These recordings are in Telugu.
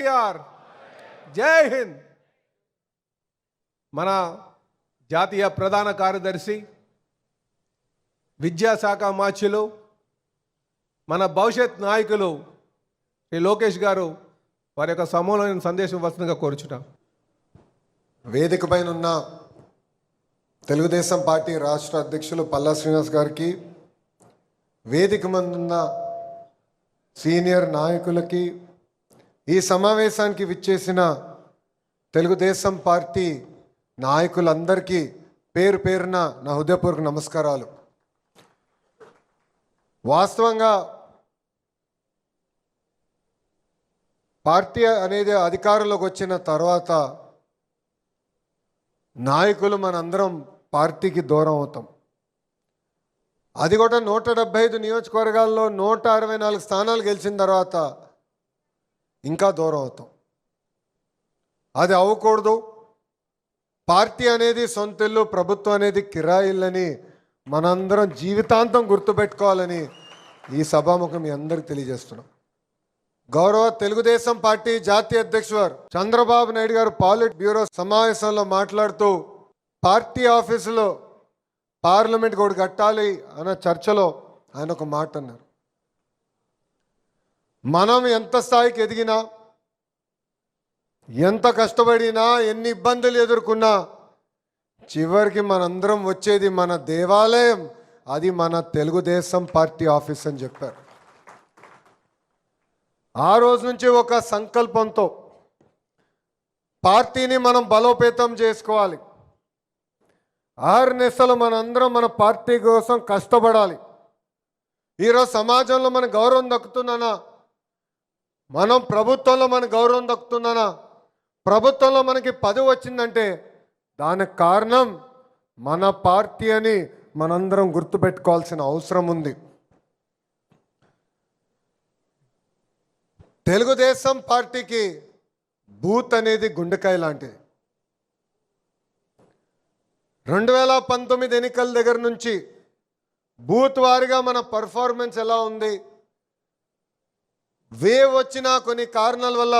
ఎన్టీఆర్ జై హింద్. మన జాతీయ ప్రధాన కార్యదర్శి విద్యాశాఖ మాచ్యులు మన భవిష్యత్ నాయకులు శ్రీ లోకేష్ గారు వారి యొక్క సమూలమైన సందేశం వస్తుందిగా కోరుచుట. వేదిక పైన ఉన్న తెలుగుదేశం పార్టీ రాష్ట్ర అధ్యక్షులు పల్లా శ్రీనివాస్ గారికి వేదిక మందు ఉన్న సీనియర్ నాయకులకి ఈ సమావేశానికి విచ్చేసిన తెలుగుదేశం పార్టీ నాయకులందరికీ పేరు పేరున నా హృదయపూర్వక నమస్కారాలు. వాస్తవంగా పార్టీ అనేది అధికారంలోకి వచ్చిన తర్వాత నాయకులు మనందరం పార్టీకి దూరం అవుతాం. అది కూడా నూట డెబ్బై ఐదు నియోజకవర్గాల్లో నూట అరవై నాలుగు స్థానాలు గెలిచిన తర్వాత ఇంకా దూరం అవుతాం. అది అవ్వకూడదు. పార్టీ అనేది సొంత ఇల్లు ప్రభుత్వం అనేది కిరాయిల్లని మనందరం జీవితాంతం గుర్తుపెట్టుకోవాలని ఈ సభాముఖం మీ అందరికి తెలియజేస్తున్నాం. గౌరవ తెలుగుదేశం పార్టీ జాతీయ అధ్యక్షుడు చంద్రబాబు నాయుడు గారు పాలిట్ బ్యూరో సమావేశంలో మాట్లాడుతూ పార్టీ ఆఫీసులో పార్లమెంట్ కూడా కట్టాలి అన్న చర్చలో ఆయన ఒక మాట అన్నారు. మనం ఎంత స్థాయికి ఎదిగినా ఎంత కష్టపడినా ఎన్ని ఇబ్బందులు ఎదుర్కొన్నా చివరికి మనందరం వచ్చేది మన దేవాలయం. అది మన తెలుగుదేశం పార్టీ ఆఫీస్ అని చెప్పారు. ఆ రోజు నుంచి ఒక సంకల్పంతో పార్టీని మనం బలోపేతం చేసుకోవాలి. ఆర్నెస్సలు మనందరం మన పార్టీ కోసం కష్టపడాలి. ఈరోజు సమాజంలో మన గౌరవం దక్కుతుందన్నా మనం ప్రభుత్వంలో మన గౌరవం దక్కుతుందనా? ప్రభుత్వంలో మనకి పదవి వచ్చిందంటే దానికి కారణం మన పార్టీ అని మనందరం గుర్తుపెట్టుకోవాల్సిన అవసరం ఉంది. తెలుగుదేశం పార్టీకి బూత్ అనేది గుండెకాయ లాంటిది. రెండు వేల పంతొమ్మిది ఎన్నికల దగ్గర నుంచి బూత్ వారిగా మన పర్ఫార్మెన్స్ ఎలా ఉంది? వేవ్ వచ్చిన కొన్ని కారణాల వల్ల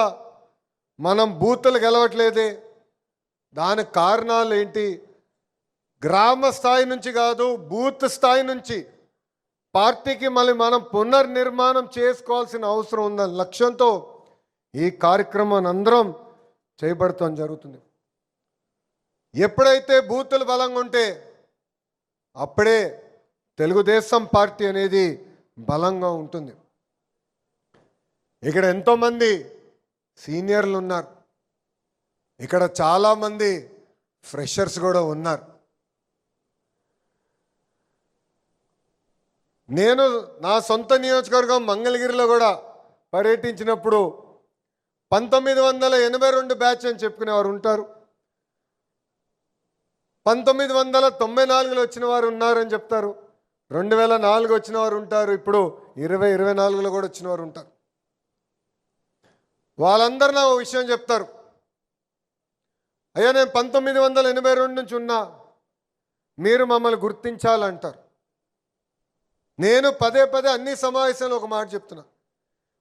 మనం బూతులు గెలవట్లేదే. దానికి కారణాలు ఏంటి? గ్రామ స్థాయి నుంచి కాదు బూత్ స్థాయి నుంచి. పార్టీకి మళ్ళీ మనం పునర్నిర్మాణం చేసుకోవాల్సిన అవసరం ఉందని లక్ష్యంతో ఈ కార్యక్రమం అందరం చేయబడతాం జరుగుతుంది. ఎప్పుడైతే బూతులు బలంగా ఉంటే అప్పుడే తెలుగుదేశం పార్టీ అనేది బలంగా ఉంటుంది. ఇక్కడ ఎంతోమంది సీనియర్లు ఉన్నారు ఇక్కడ చాలామంది ఫ్రెషర్స్ కూడా ఉన్నారు. నేను నా సొంత నియోజకవర్గం మంగళగిరిలో కూడా పర్యటించినప్పుడు పంతొమ్మిది వందల ఎనభై రెండు బ్యాచ్ అని చెప్పుకునేవారు ఉంటారు. పంతొమ్మిది వందల తొంభై నాలుగులో వచ్చిన వారు ఉన్నారని చెప్తారు. రెండు వేల నాలుగు వచ్చిన వారు ఉంటారు. ఇప్పుడు ఇరవై ఇరవై నాలుగులో కూడా వచ్చిన వారు ఉంటారు. వాళ్ళందరూ నా ఓ విషయం చెప్తారు. అయ్యా నేను పంతొమ్మిది వందల ఎనభై రెండు నుంచి ఉన్నా. మీరు మమ్మల్ని గుర్తించాలంటారు. నేను పదే పదే అన్ని సమావేశాలు ఒక మాట చెప్తున్నా.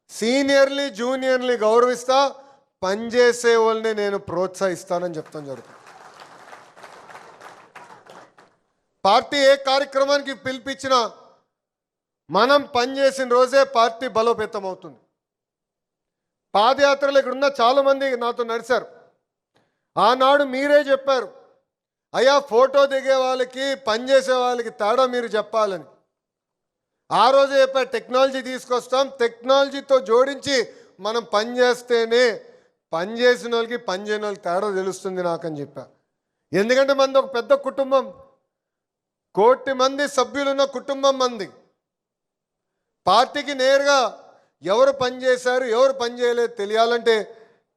సీనియర్లీ జూనియర్లీ గౌరవిస్తా పనిచేసే వాళ్ళని నేను ప్రోత్సహిస్తానని చెప్తాను జరుగుతుంది. పార్టీ ఏ కార్యక్రమానికి పిలిపించినా మనం పనిచేసిన రోజే పార్టీ బలోపేతం అవుతుంది. పాదయాత్రలు ఇక్కడ ఉన్న చాలామంది నాతో నడిచారు. ఆనాడు మీరే చెప్పారు అయ్యా ఫోటో దిగే వాళ్ళకి పనిచేసే వాళ్ళకి తేడా మీరు చెప్పాలని. ఆ రోజు చెప్పారు టెక్నాలజీ తీసుకొస్తాం టెక్నాలజీతో జోడించి మనం పని చేస్తేనే పని చేసిన వాళ్ళకి పని చేయని వాళ్ళకి తేడా తెలుస్తుంది నాకని చెప్పా. ఎందుకంటే మంది ఒక పెద్ద కుటుంబం కోటి మంది సభ్యులున్న కుటుంబం మంది. పార్టీకి నేరుగా ఎవరు పని చేశారు ఎవరు పని చేయలేదు తెలియాలంటే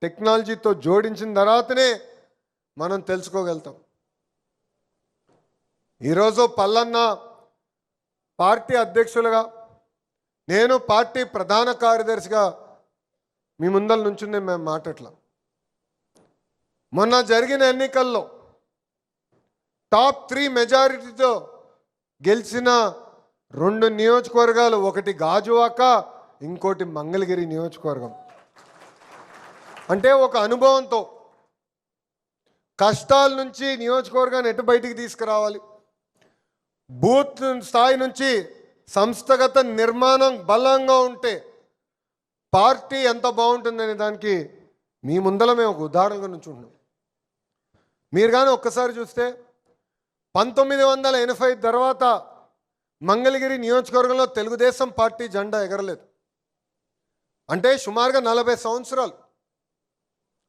టెక్నాలజీతో జోడించిన తర్వాతనే మనం తెలుసుకోగలుగుతాం. ఈరోజు పల్లన్న పార్టీ అధ్యక్షులుగా నేను పార్టీ ప్రధాన కార్యదర్శిగా మీ ముందల నుంచునే మేము మాట్లాడలా మొన్న జరిగిన ఎన్నికల్లో టాప్ త్రీ మెజారిటీతో గెలిచిన రెండు నియోజకవర్గాలు ఒకటి గాజువాక ఇంకోటి మంగళగిరి నియోజకవర్గం. అంటే ఒక అనుభవంతో కష్టాల నుంచి నియోజకవర్గాన్ని ఎటు బయటికి తీసుకురావాలి? బూత్ స్థాయి నుంచి సంస్థగత నిర్మాణం బలంగా ఉంటే పార్టీ ఎంత బాగుంటుందనే దానికి మీ ముందర మేము ఒక ఉదాహరణగా నుంచి ఉన్నాం. మీరు కానీ ఒక్కసారి చూస్తే పంతొమ్మిది వందల ఎనభై తర్వాత మంగళగిరి నియోజకవర్గంలో తెలుగుదేశం పార్టీ జెండా ఎగరలేదు. అంటే సుమారుగా నలభై సంవత్సరాలు.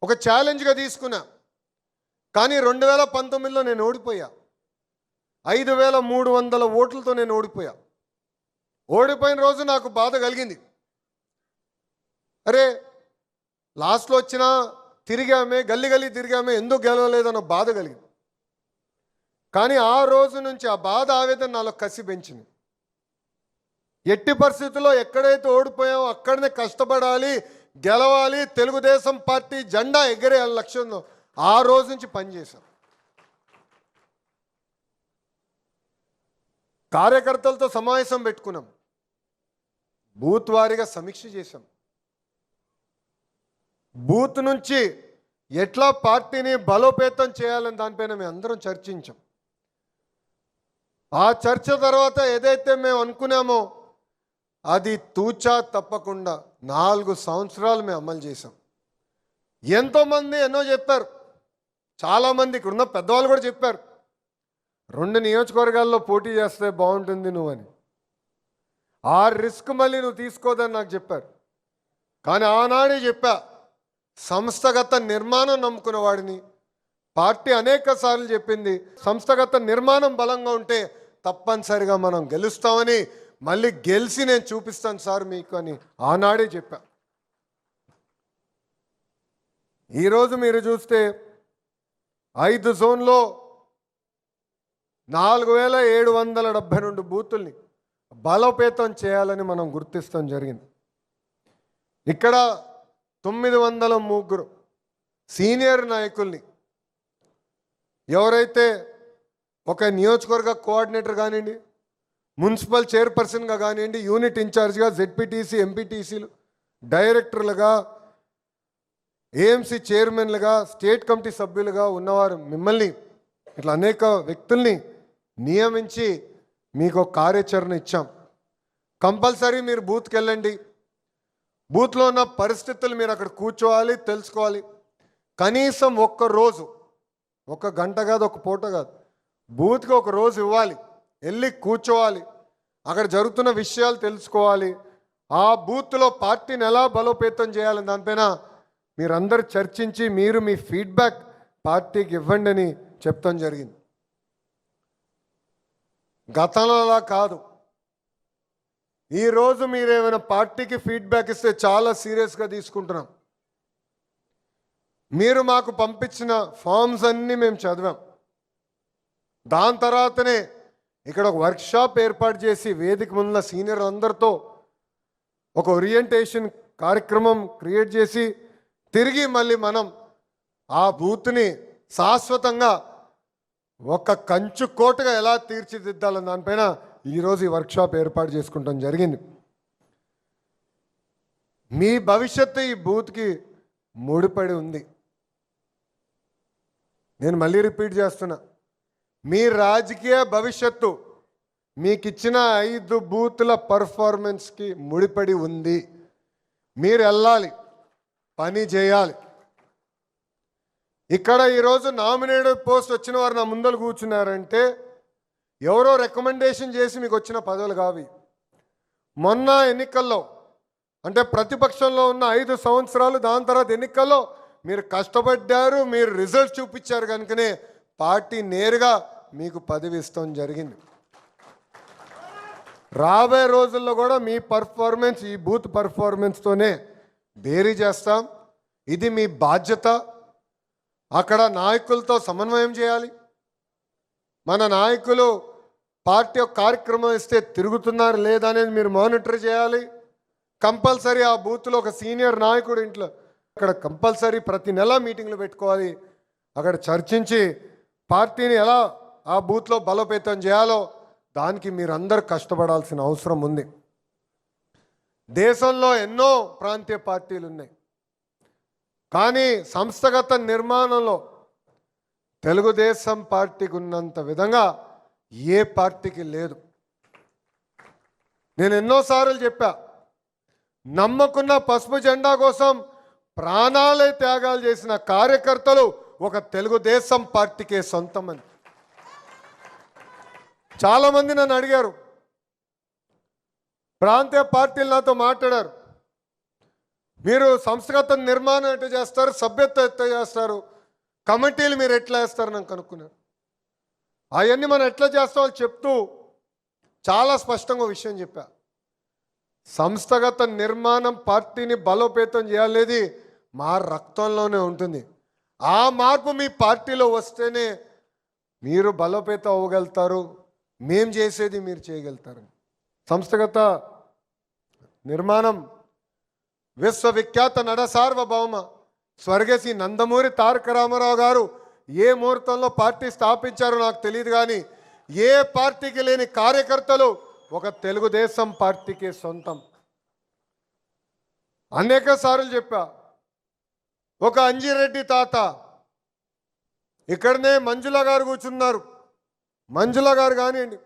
ఒక ఛాలెంజ్గా తీసుకున్నా. కానీ రెండు వేల పంతొమ్మిదిలో నేను ఓడిపోయా. ఐదు వేల మూడు వందల ఓట్లతో నేను ఓడిపోయా. ఓడిపోయిన రోజు నాకు బాధ కలిగింది. అరే లాస్ట్లో వచ్చినా తిరిగామే గల్లి గల్లి తిరిగామే ఎందుకు గెలవలేదన్న బాధ కలిగింది. కానీ ఆ రోజు నుంచి ఆ బాధ ఆవేదన నాలో కసి పెంచింది. ఎట్టి పరిస్థితుల్లో ఎక్కడైతే ఓడిపోయామో అక్కడనే కష్టపడాలి గెలవాలి తెలుగుదేశం పార్టీ జెండా ఎగరేయాలి లక్ష్యంలో ఆ రోజు నుంచి పనిచేశారు. కార్యకర్తలతో సమావేశం పెట్టుకున్నాం. బూత్ వారీగా సమీక్ష చేశాం. బూత్ నుంచి ఎట్లా పార్టీని బలోపేతం చేయాలని దానిపైన మేము అందరం చర్చించాం. ఆ చర్చ తర్వాత ఏదైతే మేము అనుకున్నామో అది తూచా తప్పకుండా నాలుగు సంవత్సరాలు మేము అమలు చేసాం ఎంతోమంది ఎన్నో చెప్పారు. చాలామంది ఇక్కడ ఉన్న పెద్దవాళ్ళు కూడా చెప్పారు. రెండు నియోజకవర్గాల్లో పోటీ చేస్తే బాగుంటుంది నువ్వు అని. ఆ రిస్క్ మళ్ళీ నువ్వు తీసుకోదని నాకు చెప్పారు. కానీ ఆనాడే చెప్పా సంస్థగత నిర్మాణం నమ్ముకున్న వాడిని. పార్టీ అనేక సార్లు చెప్పింది సంస్థగత నిర్మాణం బలంగా ఉంటే తప్పనిసరిగా మనం గెలుస్తామని మళ్ళీ గెలిచి నేను చూపిస్తాను సార్ మీకు అని ఆనాడే చెప్పా. ఈరోజు మీరు చూస్తే ఐదు జోన్లో నాలుగు వేల ఏడు వందల డెబ్బై రెండు బూతుల్ని బలోపేతం చేయాలని మనం గుర్తిస్తాం జరిగింది. ఇక్కడ తొమ్మిది వందల ముగ్గురు సీనియర్ నాయకుల్ని ఎవరైతే ఒక నియోజకవర్గ కోఆర్డినేటర్ కానివ్వండి మున్సిపల్ చైర్పర్సన్గా కానివ్వండి యూనిట్ ఇన్ఛార్జ్గా జెడ్పీటీసీ ఎంపీటీసీలు డైరెక్టర్లుగా ఏఎంసీ చైర్మన్లుగా స్టేట్ కమిటీ సభ్యులుగా ఉన్నవారు మిమ్మల్ని ఇట్లా అనేక వ్యక్తుల్ని నియమించి మీకు కార్యాచరణ ఇచ్చాం. కంపల్సరీ మీరు బూత్కి వెళ్ళండి బూత్లో ఉన్న పరిస్థితులు మీరు అక్కడ కూర్చోవాలి తెలుసుకోవాలి. కనీసం ఒక్క రోజు ఒక గంట కాదు ఒక పూట కాదు బూత్కి ఒక రోజు ఇవ్వాలి. వెళ్ళి కూర్చోవాలి. అక్కడ జరుగుతున్న విషయాలు తెలుసుకోవాలి. ఆ బూత్లో పార్టీని ఎలా బలోపేతం చేయాలని దానిపైన మీరందరూ చర్చించి మీరు మీ ఫీడ్బ్యాక్ పార్టీకి ఇవ్వండి అని చెప్తాం జరిగింది. గతంలో అలా కాదు. ఈరోజు మీరు ఏమైనా పార్టీకి ఫీడ్బ్యాక్ ఇస్తే చాలా సీరియస్గా తీసుకుంటున్నాం. మీరు మాకు పంపించిన ఫామ్స్ అన్నీ మేము చదివాం. దాని తర్వాతనే ఇక్కడ ఒక వర్క్షాప్ ఏర్పాటు చేసి వేదిక ముందుల సీనియర్ అందరితో ఒక ఓరియంటేషన్ కార్యక్రమం క్రియేట్ చేసి తిరిగి మళ్ళీ మనం ఆ బూత్ని శాశ్వతంగా ఒక కంచు కోటగా ఎలా తీర్చిదిద్దాలని దానిపైన ఈరోజు ఈ వర్క్షాప్ ఏర్పాటు చేసుకుంటాం జరిగింది. మీ భవిష్యత్తు ఈ బూత్కి ముడిపడి ఉంది. నేను మళ్ళీ రిపీట్ చేస్తున్నా. మీ రాజకీయ భవిష్యత్తు మీకు ఇచ్చిన ఐదు బూతుల పర్ఫార్మెన్స్కి ముడిపడి ఉంది. మీరు వెళ్ళాలి పని చేయాలి. ఇక్కడ ఈరోజు నామినేటెడ్ పోస్ట్ వచ్చిన వారు నా ముందలు కూర్చున్నారంటే ఎవరో రికమెండేషన్ చేసి మీకు వచ్చిన పదవులు కావి మొన్న ఎన్నికల్లో అంటే ప్రతిపక్షంలో ఉన్న ఐదు సంవత్సరాలు దాని తర్వాత ఎన్నికల్లో మీరు కష్టపడ్డారు మీరు రిజల్ట్ చూపించారు కనుకనే పార్టీ నేరుగా మీకు పదవి ఇస్తాం జరిగింది. రాబోయే రోజుల్లో కూడా మీ పర్ఫార్మెన్స్ ఈ బూత్ పర్ఫార్మెన్స్తోనే బేరీ చేస్తాం. ఇది మీ బాధ్యత. అక్కడ నాయకులతో సమన్వయం చేయాలి. మన నాయకులు పార్టీ యొక్క కార్యక్రమం ఇస్తే తిరుగుతున్నారు లేదా అనేది మీరు మానిటర్ చేయాలి. కంపల్సరీ ఆ బూత్లో ఒక సీనియర్ నాయకుడు ఇంట్లో అక్కడ కంపల్సరీ ప్రతి నెల మీటింగ్లు పెట్టుకోవాలి. అక్కడ చర్చించి పార్టీని ఎలా ఆ బూత్లో బలోపేతం చేయాలో దానికి మీరందరూ కష్టపడాల్సిన అవసరం ఉంది. దేశంలో ఎన్నో ప్రాంతీయ పార్టీలు ఉన్నాయి. కానీ సంస్థగత నిర్మాణంలో తెలుగుదేశం పార్టీకి ఉన్నంత విధంగా ఏ పార్టీకి లేదు. నేను ఎన్నోసార్లు చెప్పా నమ్మకున్న పసుపు జెండా కోసం ప్రాణాలే త్యాగాలు చేసిన కార్యకర్తలు ఒక తెలుగుదేశం పార్టీకే సొంతమని. చాలామంది నన్ను అడిగారు. ప్రాంతీయ పార్టీలు నాతో మాట్లాడారు. మీరు సంస్థగత నిర్మాణం ఎట్లా చేస్తారు సభ్యత్వం ఎట్లా చేస్తారు కమిటీలు మీరు ఎట్లా వేస్తారు నాకు కనుక్కున్నారు. అవన్నీ మనం ఎట్లా చేస్తామో చెప్తూ చాలా స్పష్టంగా విషయం చెప్పా. సంస్థగత నిర్మాణం పార్టీని బలోపేతం చేయాలనేది మా రక్తంలోనే ఉంటుంది. ఆ మార్పు మీ పార్టీలో వస్తేనే మీరు బలోపేతం అవ్వగలుగుతారు. మేం చేసేది మీరు చేయగలుగుతారు సంస్థగత నిర్మాణం విశ్వవిఖ్యాత నడ సార్వభౌమ స్వర్గశ్రీ నందమూరి తారక రామారావు గారు ఏ ముహూర్తంలో పార్టీ స్థాపించారో నాకు తెలియదు కానీ ఏ పార్టీకి లేని కార్యకర్తలు ఒక తెలుగుదేశం పార్టీకి సొంతం. అనేక సార్లు చెప్పా ఒక అంజిరెడ్డి తాత ఇక్కడనే మంజుల గారు కూర్చున్నారు. మంజుల గారు కానివ్వండి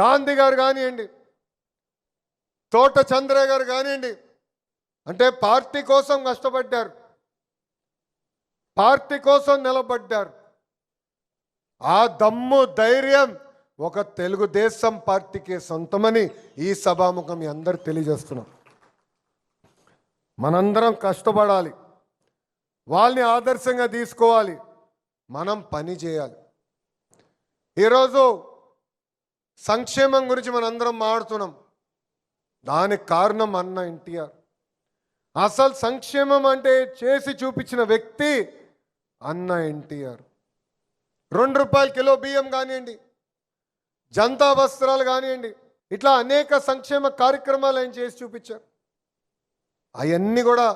గాంధీ గారు కానివ్వండి తోట చంద్రయ్య గారు కానివ్వండి అంటే పార్టీ కోసం కష్టపడ్డారు. పార్టీ కోసం నిలబడ్డారు. ఆ దమ్ము ధైర్యం ఒక తెలుగుదేశం పార్టీకి సొంతమని ఈ సభాముఖం మీ అందరు తెలియజేస్తున్నాం. మనందరం కష్టపడాలి. వాళ్ళని ఆదర్శంగా తీసుకోవాలి. మనం పని చేయాలి. ఈరోజు సంక్షేమం గురించి మనందరం మాడుతున్నాం దానికి కారణం అన్న ఎన్టీఆర్. అసలు సంక్షేమం అంటే చేసి చూపించిన వ్యక్తి అన్న ఎన్టీఆర్. రెండు రూపాయల కిలో బియ్యం కానివ్వండి జనతా వస్త్రాలు కానివ్వండి ఇట్లా అనేక సంక్షేమ కార్యక్రమాలు ఆయన చేసి చూపించారు. అవన్నీ కూడా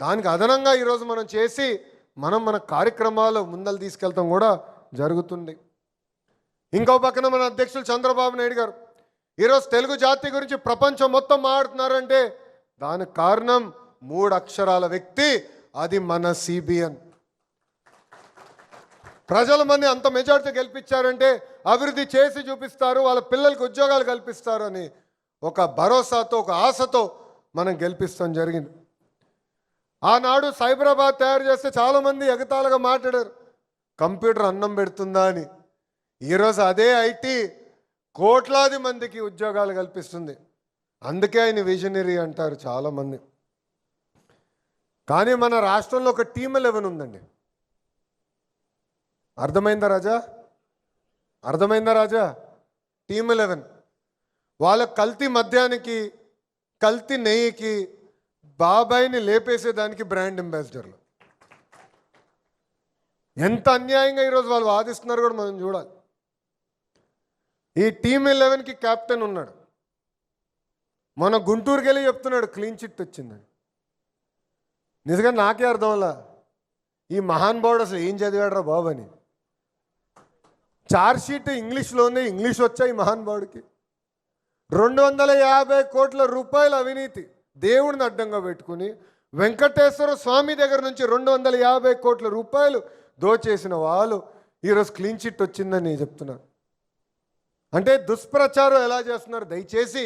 దానికి అదనంగా ఈరోజు మనం చేసి మనం మన కార్యక్రమాలు ముందలు తీసుకెళ్తాం కూడా జరుగుతుంది. ఇంకో పక్కన మన అధ్యక్షులు చంద్రబాబు నాయుడు గారు. ఈరోజు తెలుగు జాతి గురించి ప్రపంచం మొత్తం మాట్లాడుతున్నారంటే దానికి కారణం మూడు అక్షరాల వ్యక్తి అది మన సిబిఎన్. ప్రజలు మన అంత మెజార్టీ గెలిపించారంటే అభివృద్ధి చేసి చూపిస్తారు వాళ్ళ పిల్లలకు ఉద్యోగాలు కల్పిస్తారు అని ఒక భరోసాతో ఒక ఆశతో మనం గెలిపిస్తాం జరిగింది. ఆనాడు సైబరాబాద్ తయారు చేస్తే చాలామంది ఎగతాళగా మాట్లాడారు. కంప్యూటర్ అన్నం పెడుతుందా అని. ఈరోజు అదే ఐటీ కోట్లాది మందికి ఉద్యోగాలు కల్పిస్తుంది. అందుకే ఆయన విజనరీ అంటారు చాలామంది. కానీ మన రాష్ట్రంలో ఒక టీమ్ లెవెన్ ఉందండి. అర్థమైందా రాజా? అర్థమైందా రాజా? Team eleven. వాళ్ళ కల్తీ మద్యానికి కల్తీ నెయ్యికి బాబాయిని లేపేసేదానికి బ్రాండ్ అంబాసిడర్లు. ఎంత అన్యాయంగా ఈరోజు వాళ్ళు వాదిస్తున్నారు కూడా మనం చూడాలి. ఈ టీమ్ ఎలెవెన్కి కెప్టెన్ ఉన్నాడు. మన గుంటూరుకి వెళ్ళి చెప్తున్నాడు క్లీన్ చిట్ వచ్చిందని. నిజంగా నాకే అర్థంలా ఈ మహాన్ బోర్డు అసలు ఏం చదివాడరా బాబు అని. చార్జ్ షీట్ ఇంగ్లీష్లోనే ఇంగ్లీష్ వచ్చాయి మహాన్ బోర్డుకి రెండు వందల యాభై కోట్ల రూపాయల అవినీతి దేవుడిని అడ్డంగా పెట్టుకుని వెంకటేశ్వర స్వామి దగ్గర నుంచి రెండు వందల యాభై కోట్ల రూపాయలు దోచేసిన వాళ్ళు ఈరోజు క్లీన్ చిట్ వచ్చిందని చెప్తున్నారు. అంటే దుష్ప్రచారం ఎలా చేస్తున్నారు? దయచేసి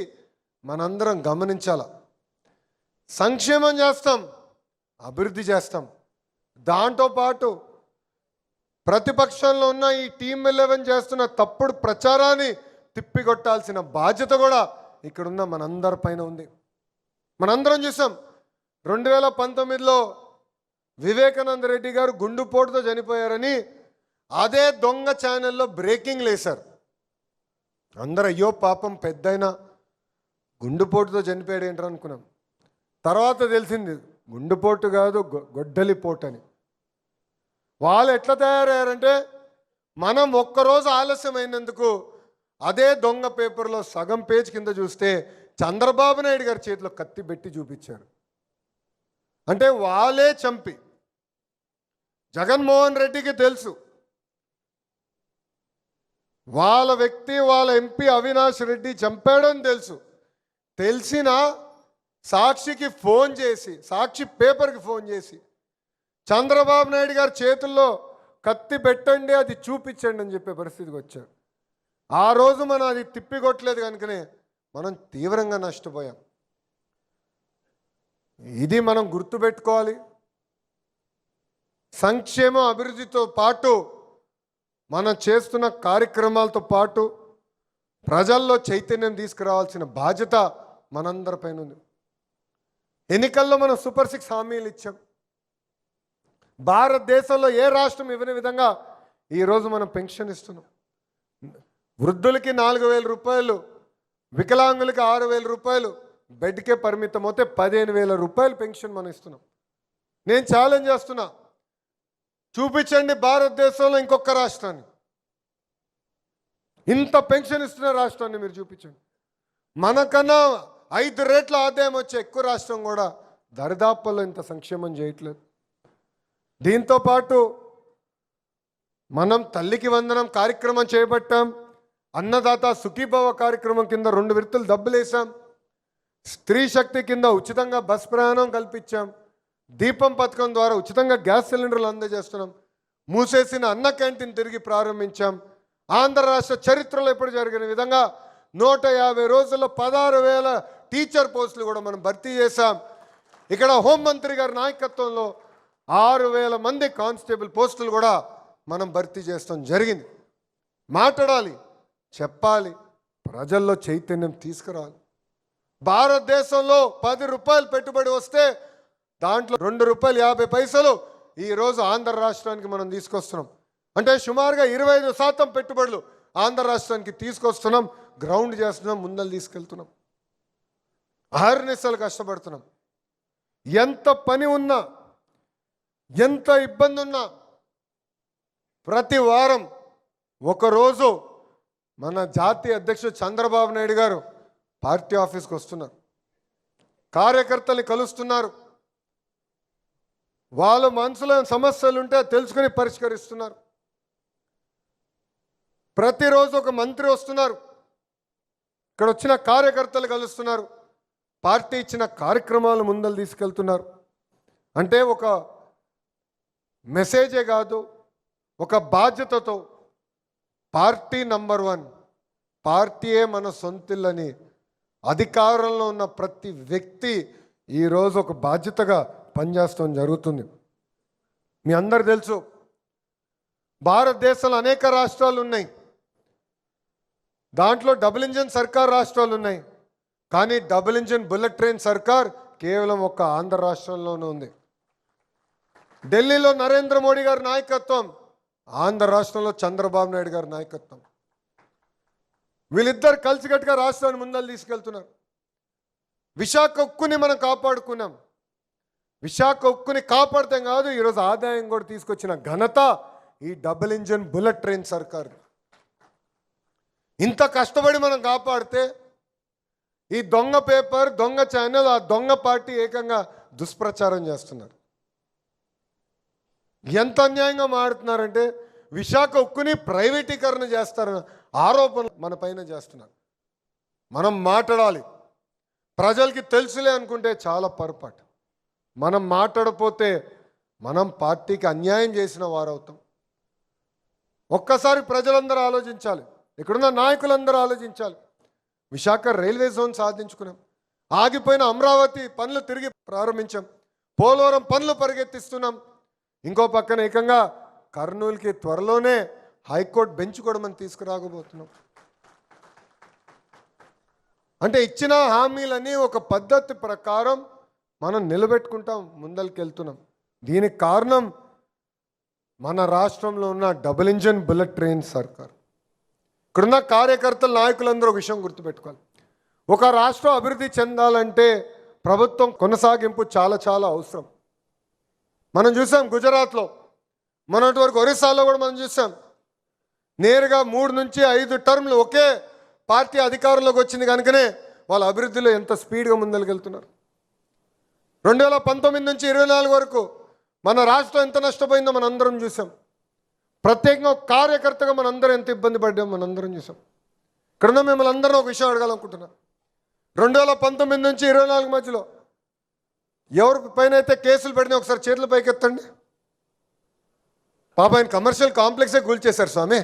మనందరం గమనించాల. సంక్షేమం చేస్తాం అభివృద్ధి చేస్తాం. దాంతో పాటు ప్రతిపక్షంలో ఉన్న ఈ టీం ఎలెవెన్ చేస్తున్న తప్పుడు ప్రచారాన్ని తిప్పికొట్టాల్సిన బాధ్యత కూడా ఇక్కడున్న మనందరి పైన ఉంది. మనందరం చూసాం రెండు వేల పంతొమ్మిదిలో వివేకానంద రెడ్డి గారు గుండుపోటుతో చనిపోయారని అదే దొంగ ఛానల్లో బ్రేకింగ్ లేశారు. అందరూ అయ్యో పాపం పెద్దయినా గుండుపోటుతో చనిపోయాడు ఏంటో అనుకున్నాం. తర్వాత తెలిసింది గుండుపోటు కాదు గొ- గొడ్డలి పోటు అని వాళ్ళు ఎట్లా తయారయ్యారంటే మనం ఒక్కరోజు ఆలస్యమైనందుకు అదే దొంగ పేపర్లో సగం పేజ్ కింద చూస్తే చంద్రబాబు నాయుడు గారి చేతిలో కత్తి పెట్టి చూపించారు. అంటే వాళ్ళే చంపి. జగన్మోహన్ రెడ్డికి తెలుసు వాళ్ళ వ్యక్తి వాళ్ళ ఎంపీ అవినాష్ రెడ్డి చంపాడని తెలుసు. తెలిసిన సాక్షికి ఫోన్ చేసి సాక్షి పేపర్కి ఫోన్ చేసి చంద్రబాబు నాయుడు గారి చేతుల్లో కత్తి పెట్టండి అది చూపించండి అని చెప్పే పరిస్థితికి వచ్చారు. ఆ రోజు మనం అది తిప్పికొట్టలేదు కనుకనే మనం తీవ్రంగా నష్టపోయాం. ఇది మనం గుర్తుపెట్టుకోవాలి. సంక్షేమ అభివృద్ధితో పాటు మనం చేస్తున్న కార్యక్రమాలతో పాటు ప్రజల్లో చైతన్యం తీసుకురావాల్సిన బాధ్యత మనందరిపైన ఉంది. ఎన్నికల్లో మనం సూపర్ సిక్స్ హామీలు ఇచ్చాం. భారతదేశంలో ఏ రాష్ట్రం ఇవ్వని విధంగా ఈరోజు మనం పెన్షన్ ఇస్తున్నాం. వృద్ధులకి నాలుగు వేల రూపాయలు వికలాంగులకి ఆరు వేల రూపాయలు బెడ్కే పరిమితం అవుతే పదిహేను వేల రూపాయలు పెన్షన్ మనం ఇస్తున్నాం. నేను ఛాలెంజ్ చేస్తున్నా చూపించండి భారతదేశంలో ఇంకొక రాష్ట్రాన్ని. ఇంత పెన్షన్ ఇస్తున్న రాష్ట్రాన్ని మీరు చూపించండి. మనకన్నా ఐదు రేట్ల ఆదాయం వచ్చే ఎక్కువ రాష్ట్రం కూడా దరిదాపుల్లో ఇంత సంక్షేమం చేయట్లేదు. దీంతో పాటు మనం తల్లికి వందనం కార్యక్రమం చేపట్టాం. అన్నదాత సుఖీభవ కార్యక్రమం కింద రెండు విడతలు డబ్బులేసాం. స్త్రీ శక్తి కింద ఉచితంగా బస్ ప్రయాణం కల్పించాం. దీపం పథకం ద్వారా ఉచితంగా గ్యాస్ సిలిండర్లు అందజేస్తున్నాం. మూసేసిన అన్న క్యాంటీన్ తిరిగి ప్రారంభించాం. ఆంధ్ర రాష్ట్ర చరిత్రలో ఎప్పుడు జరిగిన విధంగా నూట యాభై రోజుల్లో పదహారు వేల టీచర్ పోస్టులు కూడా మనం భర్తీ చేశాం. ఇక్కడ హోంమంత్రి గారి నాయకత్వంలో ఆరు వేల మంది కానిస్టేబుల్ పోస్టులు కూడా మనం భర్తీ చేస్తాం. జరిగింది. మాట్లాడాలి చెప్పాలి. ప్రజల్లో చైతన్యం తీసుకురావాలి భారతదేశంలో పది రూపాయలు పెట్టుబడి వస్తే దాంట్లో రెండు రూపాయలు యాభై పైసలు ఈరోజు ఆంధ్ర రాష్ట్రానికి మనం తీసుకొస్తున్నాం. అంటే సుమారుగా ఇరవై ఐదు శాతం పెట్టుబడులు ఆంధ్ర రాష్ట్రానికి తీసుకొస్తున్నాం గ్రౌండ్ చేస్తున్నాం ముందలు తీసుకెళ్తున్నాం. అహర్నిశలు కష్టపడుతున్నాం. ఎంత పని ఉన్నా ఎంత ఇబ్బంది ఉన్నా ప్రతి వారం ఒకరోజు మన జాతీయ అధ్యక్షుడు చంద్రబాబు నాయుడు గారు పార్టీ ఆఫీస్కి వస్తున్నారు. కార్యకర్తల్ని కలుస్తున్నారు. వాళ్ళ మనసులో సమస్యలు ఉంటే తెలుసుకొని పరిష్కరిస్తున్నారు. ప్రతిరోజు ఒక మంత్రి వస్తున్నారు. ఇక్కడ వచ్చిన కార్యకర్తలు కలుస్తున్నారు. పార్టీ ఇచ్చిన కార్యక్రమాలు ముందలు తీసుకెళ్తున్నారు. అంటే ఒక మెసేజే కాదు ఒక బాధ్యతతో పార్టీ నంబర్ వన్ పార్టీయే మన సొంతిల్లని అధికారంలో ఉన్న ప్రతి వ్యక్తి ఈరోజు ఒక బాధ్యతగా పనిచేస్తాం జరుగుతుంది. మీ అందరు తెలుసు భారతదేశంలో అనేక రాష్ట్రాలు ఉన్నాయి. దాంట్లో డబుల్ ఇంజిన్ సర్కార్ రాష్ట్రాలు ఉన్నాయి. కానీ డబుల్ ఇంజిన్ బుల్లెట్ ట్రైన్ సర్కార్ కేవలం ఒక్క ఆంధ్ర రాష్ట్రంలోనే ఉంది. ఢిల్లీలో నరేంద్ర మోడీ గారి నాయకత్వం ఆంధ్ర రాష్ట్రంలో చంద్రబాబు నాయుడు గారి నాయకత్వం. వీళ్ళిద్దరు కలిసికట్టుగా రాష్ట్రాన్ని ముందలు తీసుకెళ్తున్నారు. విశాఖ ఉక్కుని మనం కాపాడుకున్నాం. విశాఖ ఉక్కుని కాపాడతాం కాదు ఈరోజు ఆదాయం కూడా తీసుకొచ్చిన ఘనత ఈ డబుల్ ఇంజన్ బుల్లెట్ ట్రైన్ సర్కార్. ఇంత కష్టపడి మనం కాపాడితే ఈ దొంగ పేపర్ దొంగ ఛానల్ ఆ దొంగ పార్టీ ఏకంగా దుష్ప్రచారం చేస్తున్నారు. ఎంత అన్యాయంగా మాడుతున్నారంటే విశాఖ ఉక్కుని ప్రైవేటీకరణ చేస్తారన్న ఆరోపణ మన పైన చేస్తున్నారు. మనం మాట్లాడాలి. ప్రజలకి తెలుసులే అనుకుంటే చాలా పొరపాటు. మనం మాట్లాడపోతే మనం పార్టీకి అన్యాయం చేసిన వారవుతాం. ఒక్కసారి ప్రజలందరూ ఆలోచించాలి. ఇక్కడున్న నాయకులందరూ ఆలోచించాలి. విశాఖ రైల్వే జోన్ సాధించుకున్నాం. ఆగిపోయిన అమరావతి పనులు తిరిగి ప్రారంభించాం. పోలవరం పనులు పరిగెత్తిస్తున్నాం. ఇంకో పక్కన ఏకంగా కర్నూలుకి త్వరలోనే హైకోర్టు బెంచ్ కూడా మనం తీసుకురాకపోతున్నాం అంటే ఇచ్చిన హామీలని ఒక పద్ధతి ప్రకారం మనం నిలబెట్టుకుంటాం ముందరికెళ్తున్నాం. దీనికి కారణం మన రాష్ట్రంలో ఉన్న డబుల్ ఇంజన్ బుల్లెట్ ట్రైన్ సర్కార్. ఇక్కడున్న కార్యకర్తల నాయకులందరూ ఒక విషయం గుర్తుపెట్టుకోవాలి. ఒక రాష్ట్రం అభివృద్ధి చెందాలంటే ప్రభుత్వం కొనసాగింపు చాలా చాలా అవసరం. మనం చూసాం గుజరాత్లో మొన్నటి వరకు ఒరిస్సాలో కూడా మనం చూసాం. నేరుగా మూడు నుంచి ఐదు టర్మ్లు ఒకే పార్టీ అధికారంలోకి వచ్చింది కనుకనే వాళ్ళ అభివృద్ధిలో ఎంత స్పీడ్గా ముందరికెళ్తున్నారు. రెండు వేల పంతొమ్మిది నుంచి ఇరవై నాలుగు వరకు మన రాష్ట్రం ఎంత నష్టపోయిందో మనం అందరం చూసాం. ప్రత్యేకంగా ఒక కార్యకర్తగా మనందరం ఎంత ఇబ్బంది పడ్డాం మనందరం చూసాం. ఇక్కడున్న మిమ్మల్ని అందరం ఒక విషయం అడగాలనుకుంటున్నాం రెండు వేల పంతొమ్మిది నుంచి ఇరవై నాలుగు మధ్యలో ఎవరి పైన అయితే కేసులు పడినా ఒకసారి చేతులు పైకెత్తండి. పాప ఆయన కమర్షియల్ కాంప్లెక్సే కూల్చేశారు స్వామి.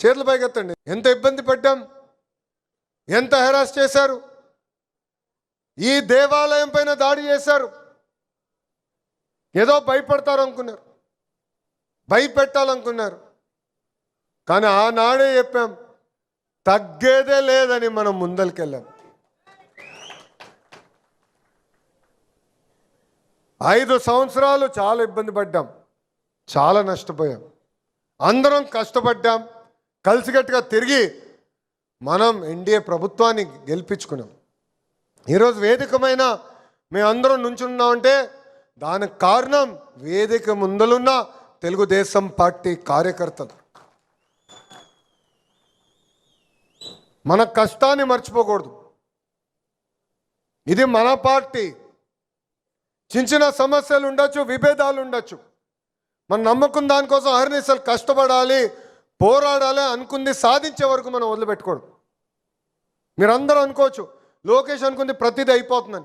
చేతుల పైకెత్తండి. ఎంత ఇబ్బంది పడ్డాం? ఎంత హెరాస్ చేశారు? ఈ దేవాలయం పైన దాడి చేశారు. ఏదో భయపడతారు అనుకున్నారు భయపెట్టాలనుకున్నారు. కానీ ఆనాడే చెప్పాం తగ్గేదే లేదని మనం ముందరికెళ్ళాం. ఐదు సంవత్సరాలు చాలా ఇబ్బంది పడ్డాం. చాలా నష్టపోయాం. అందరం కష్టపడ్డాం. కలిసికట్టుగా తిరిగి మనం ఎన్డీఏ ప్రభుత్వాన్ని గెలిపించుకున్నాం. ఈరోజు వేదికమైన మేమందరం నుంచున్నామంటే దానికి కారణం వేదిక ముందలున్న తెలుగుదేశం పార్టీ కార్యకర్తలు. మన కష్టాన్ని మర్చిపోకూడదు. ఇది మన పార్టీ. చిన్న చిన్న సమస్యలు ఉండొచ్చు విభేదాలు ఉండొచ్చు. మనం నమ్మకం దానికోసం అహర్నిశలు కష్టపడాలి పోరాడాలి అనుకుంది సాధించే వరకు మనం వదిలిపెట్టుకోవడం. మీరందరూ అనుకోవచ్చు లోకేష్ అనుకుంది ప్రతిదీ అయిపోతుందని.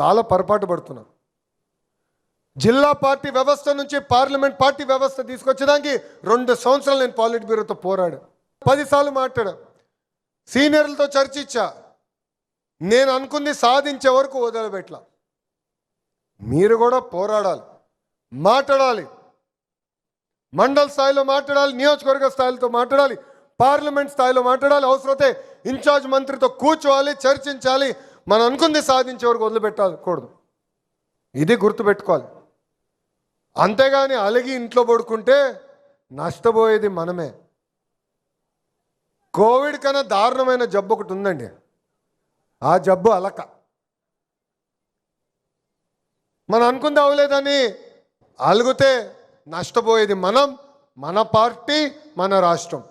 చాలా పొరపాటు పడుతున్నారు. జిల్లా పార్టీ వ్యవస్థ నుంచి పార్లమెంట్ పార్టీ వ్యవస్థ తీసుకొచ్చేదానికి రెండు సంవత్సరాలు నేను పాలిట్ బ్యూరోతో పోరాడా. పదిసార్లు మాట్లాడా. సీనియర్లతో చర్చించా నేను అనుకుంది సాధించే వరకు వదిలిపెట్టలా మీరు కూడా పోరాడాలి. మాట్లాడాలి. మండల్ స్థాయిలో మాట్లాడాలి. నియోజకవర్గ స్థాయిలతో మాట్లాడాలి. పార్లమెంట్ స్థాయిలో మాట్లాడాలి. అవసరమైతే ఇన్ఛార్జ్ మంత్రితో కూర్చోవాలి చర్చించాలి. మనం అనుకుంది సాధించే వరకు వదిలిపెట్టకూడదు. ఇది గుర్తుపెట్టుకోవాలి. అంతేగాని అలిగి ఇంట్లో పడుకుంటే నష్టపోయేది మనమే. కోవిడ్ కన్నా దారుణమైన జబ్బు ఒకటి ఉందండి. ఆ జబ్బు అలక. మనం అనుకుంది అవ్వలేదని అలుగుతే నష్టపోయేది మనం మన పార్టీ మన రాష్ట్రం.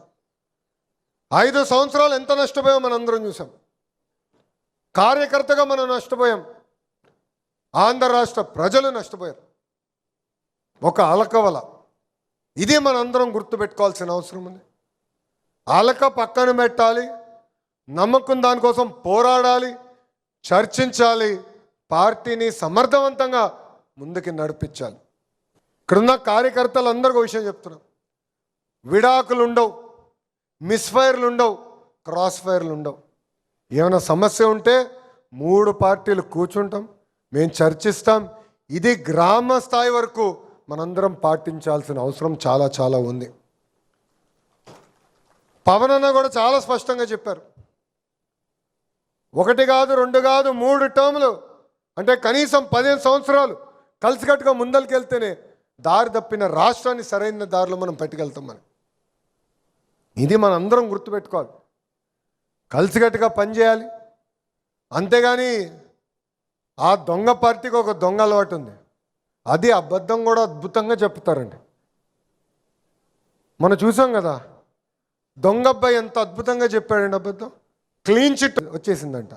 ఐదు సంవత్సరాలు ఎంత నష్టపోయాం మనందరం చూసాం. కార్యకర్తగా మనం నష్టపోయాం. ఆంధ్ర రాష్ట్ర ప్రజలు నష్టపోయారు. ఒక అలకవల. ఇది మనందరం గుర్తుపెట్టుకోవాల్సిన అవసరం ఉంది. అలక పక్కన పెట్టాలి. నమ్మకం దానికోసం పోరాడాలి. చర్చించాలి. పార్టీని సమర్థవంతంగా ముందుకి నడిపించాలి. ఇక్కడున్న కార్యకర్తలు అందరికీ విషయం చెప్తున్నాం. విడాకులు ఉండవు మిస్ఫైర్లు ఉండవు క్రాస్ ఫైర్లు ఉండవు. ఏమైనా సమస్య ఉంటే మూడు పార్టీలు కూర్చుంటాం మేము చర్చిస్తాం. ఇది గ్రామ స్థాయి వరకు మనందరం పాటించాల్సిన అవసరం చాలా చాలా ఉంది. పవన్ అన్న కూడా చాలా స్పష్టంగా చెప్పారు. ఒకటి కాదు రెండు కాదు మూడు టర్ములు. అంటే కనీసం పదిహేను సంవత్సరాలు కలిసికట్టుగా ముందరికెళ్తేనే దారి తప్పిన రాష్ట్రాన్ని సరైన దారిలో మనం పట్టుకెళ్తాం మనం ఇది మనందరం గుర్తుపెట్టుకోవాలి. కలిసికట్టుగా పనిచేయాలి అంతేగాని ఆ దొంగ పార్టీకి ఒక దొంగ అలవాటు ఉంది. అది అబద్ధం కూడా అద్భుతంగా చెప్తారండి. మనం చూసాం కదా దొంగ అబ్బాయి ఎంత అద్భుతంగా చెప్పాడండి అబద్ధం? క్లీన్ చిట్ వచ్చేసిందంట.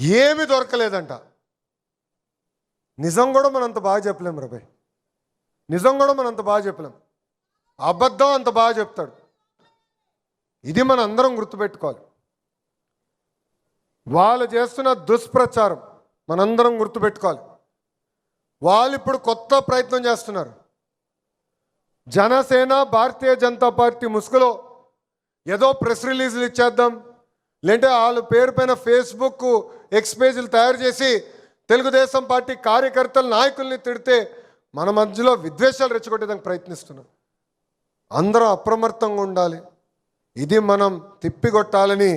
ఏమి దొరకలేదంట. నిజం కూడా మనం అంత బాగా చెప్పలేం రబాయ్ నిజం కూడా మనం అంత బాగా చెప్పలేం. అబద్ధం అంత బాగా చెప్తాడు. ఇది మన అందరం గుర్తుపెట్టుకోవాలి. వాళ్ళు చేస్తున్న దుష్ప్రచారం మనందరం గుర్తుపెట్టుకోవాలి. వాళ్ళు ఇప్పుడు కొత్త ప్రయత్నం చేస్తున్నారు. జనసేన భారతీయ జనతా పార్టీ ముసుగులో ఏదో ప్రెస్ రిలీజులు ఇచ్చేద్దాం లేదంటే వాళ్ళ పేరు పైన ఫేస్బుక్ ఎక్స్ పేజీలు తయారు చేసి తెలుగుదేశం పార్టీ కార్యకర్తల నాయకుల్ని తిడితే మన మధ్యలో విద్వేషాలు రెచ్చగొట్టేదానికి ప్రయత్నిస్తున్నారు. అందరూ అప్రమత్తంగా ఉండాలి. ఇది మనం తిప్పికొట్టాలని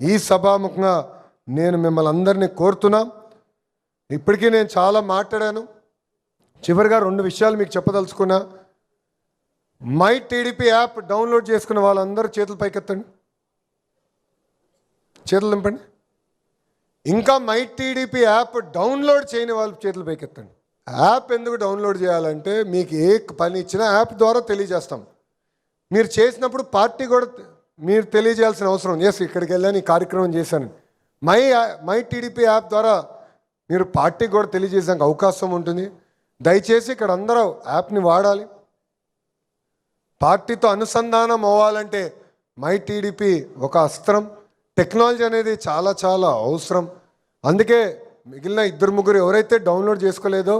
ఈ సభాముఖంగా నేను మిమ్మల్ని అందరినీ కోరుతున్నా. ఇప్పటికీ నేను చాలా మాట్లాడాను. చివరిగా రెండు విషయాలు మీకు చెప్పదలుచుకున్నా. మై టీడీపీ యాప్ డౌన్లోడ్ చేసుకున్న వాళ్ళందరూ చేతులు పైకెత్తండి. చేతులు దింపండి ఇంకా మై టీడీపీ యాప్ డౌన్లోడ్ చేయని వాళ్ళు చేతులు పైకెత్తండి. యాప్ ఎందుకు డౌన్లోడ్ చేయాలంటే మీకు ఏ పని ఇచ్చినా యాప్ ద్వారా తెలియజేస్తాం. మీరు చేసినప్పుడు పార్టీ కూడా మీరు తెలియజేయాల్సిన అవసరం. ఎస్ ఇక్కడికి వెళ్ళాను ఈ కార్యక్రమం చేశాను. మై మై టీడీపీ యాప్ ద్వారా మీరు పార్టీకి కూడా తెలియజేసానికి అవకాశం ఉంటుంది. దయచేసి ఇక్కడ అందరూ యాప్ని వాడాలి. పార్టీతో అనుసంధానం అవ్వాలంటే మై టీడీపీ ఒక అస్త్రం. టెక్నాలజీ అనేది చాలా చాలా అవసరం. అందుకే మిగిలిన ఇద్దరు ముగ్గురు ఎవరైతే డౌన్లోడ్ చేసుకోలేదో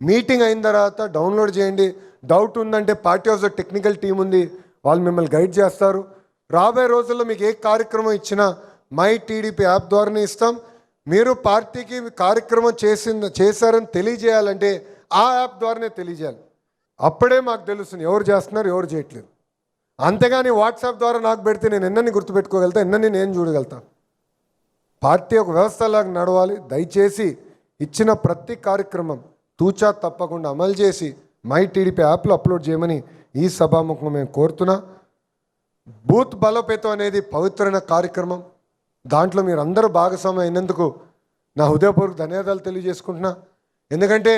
మీటింగ్ అయిన తర్వాత డౌన్లోడ్ చేయండి. డౌట్ ఉందంటే party of the technical team ఉంది వాళ్ళు మిమ్మల్ని గైడ్ చేస్తారు. రాబోయే రోజుల్లో మీకు ఏ కార్యక్రమం ఇచ్చినా మై టీడీపీ యాప్ ద్వారానే ఇస్తాం. మీరు పార్టీకి కార్యక్రమం చేసింది చేశారని తెలియజేయాలంటే ఆ యాప్ ద్వారానే తెలియజేయాలి. అప్పుడే మాకు తెలుస్తుంది ఎవరు చేస్తున్నారు ఎవరు చేయట్లేదు. అంతేగాని వాట్సాప్ ద్వారా నాకు పెడితే నేను ఎన్నని గుర్తుపెట్టుకోగలుగుతా ఎన్నని నేను చూడగలుగుతా. పార్టీ ఒక వ్యవస్థలాగా నడవాలి. దయచేసి ఇచ్చిన ప్రతి కార్యక్రమం తూచా తప్పకుండా అమలు చేసి మై టీడీపీ యాప్లో అప్లోడ్ చేయమని ఈ సభాముఖంగా మేము కోరుతున్నా. బూత్ బలోపేతం అనేది పవిత్రమైన కార్యక్రమం. దాంట్లో మీరు అందరూ భాగస్వామ్యం అయినందుకు నా హృదయపూర్వక ధన్యవాదాలు తెలియజేసుకుంటున్నా. ఎందుకంటే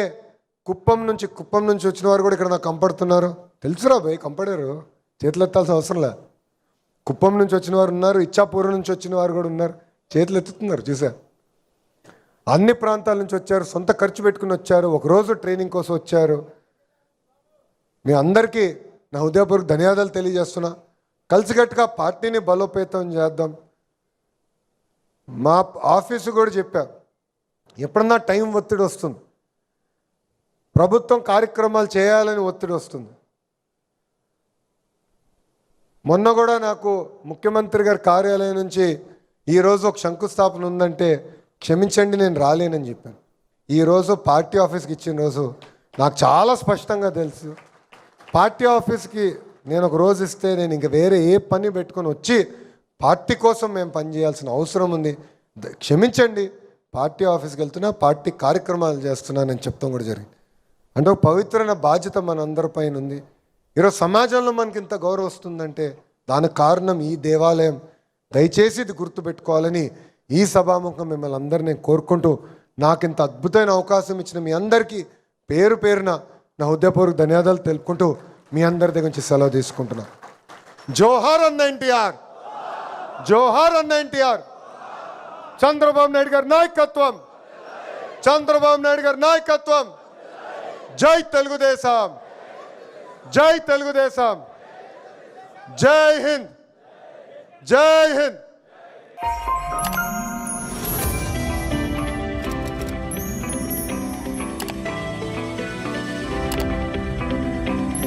కుప్పం నుంచి కుప్పం నుంచి వచ్చిన వారు కూడా ఇక్కడ నాకు కంపడుతున్నారు తెలుసురా భయ్ కంపడారు చేతులు ఎత్తాల్సిన అవసరంలే కుప్పం నుంచి వచ్చిన వారు ఉన్నారు ఇచ్చాపూర్ నుంచి వచ్చిన వారు కూడా ఉన్నారు. చేతులు ఎత్తుతున్నారు చూసా. అన్ని ప్రాంతాల నుంచి వచ్చారు సొంత ఖర్చు పెట్టుకుని వచ్చారు ఒకరోజు ట్రైనింగ్ కోసం వచ్చారు. మీ అందరికీ నా హృదయపూర్వక ధన్యవాదాలు తెలియజేస్తున్నా. కలిసికట్టుగా పార్టీని బలోపేతం చేద్దాం. మా ఆఫీసు కూడా చెప్పా. ఎప్పుడన్నా టైం ఒత్తిడి వస్తుంది. ప్రభుత్వం కార్యక్రమాలు చేయాలని ఒత్తిడి వస్తుంది. మొన్న కూడా నాకు ముఖ్యమంత్రి గారి కార్యాలయం నుంచి ఈరోజు ఒక శంకుస్థాపన ఉందంటే క్షమించండి నేను రాలేనని చెప్పాను. ఈరోజు పార్టీ ఆఫీస్కి ఇచ్చిన రోజు నాకు చాలా స్పష్టంగా తెలుసు. పార్టీ ఆఫీస్కి నేను ఒక రోజు ఇస్తే నేను ఇంక వేరే ఏ పని పెట్టుకొని వచ్చి పార్టీ కోసం మేము పనిచేయాల్సిన అవసరం ఉంది. క్షమించండి. పార్టీ ఆఫీస్కి వెళ్తున్నా పార్టీ కార్యక్రమాలు చేస్తున్నానని చెప్తాం కూడా జరిగింది. అంటే ఒక పవిత్రమైన బాధ్యత మన అందరిపైన ఉంది. ఈరోజు సమాజంలో మనకి ఇంత గౌరవం వస్తుందంటే దానికి కారణం ఈ దేవాలయం. దయచేసి ఇది గుర్తుపెట్టుకోవాలని ఈ సభాముఖం మిమ్మల్ని అందరినీ కోరుకుంటూ నాకు ఇంత అద్భుతమైన అవకాశం ఇచ్చిన మీ అందరికీ పేరు పేరున నా హృదయపూర్వక ధన్యవాదాలు తెలుపుకుంటూ మీ అందరి దగ్గర నుంచి సెలవు తీసుకుంటున్నా. జోహార్ అన్న ఎన్టీఆర్. జోహార్ అన్న ఎన్టీఆర్. చంద్రబాబు నాయుడు గారి నాయకత్వం. చంద్రబాబు నాయుడు గారి నాయకత్వం. జై తెలుగుదేశం. జై తెలుగుదేశం. జై హింద్. జై హింద్.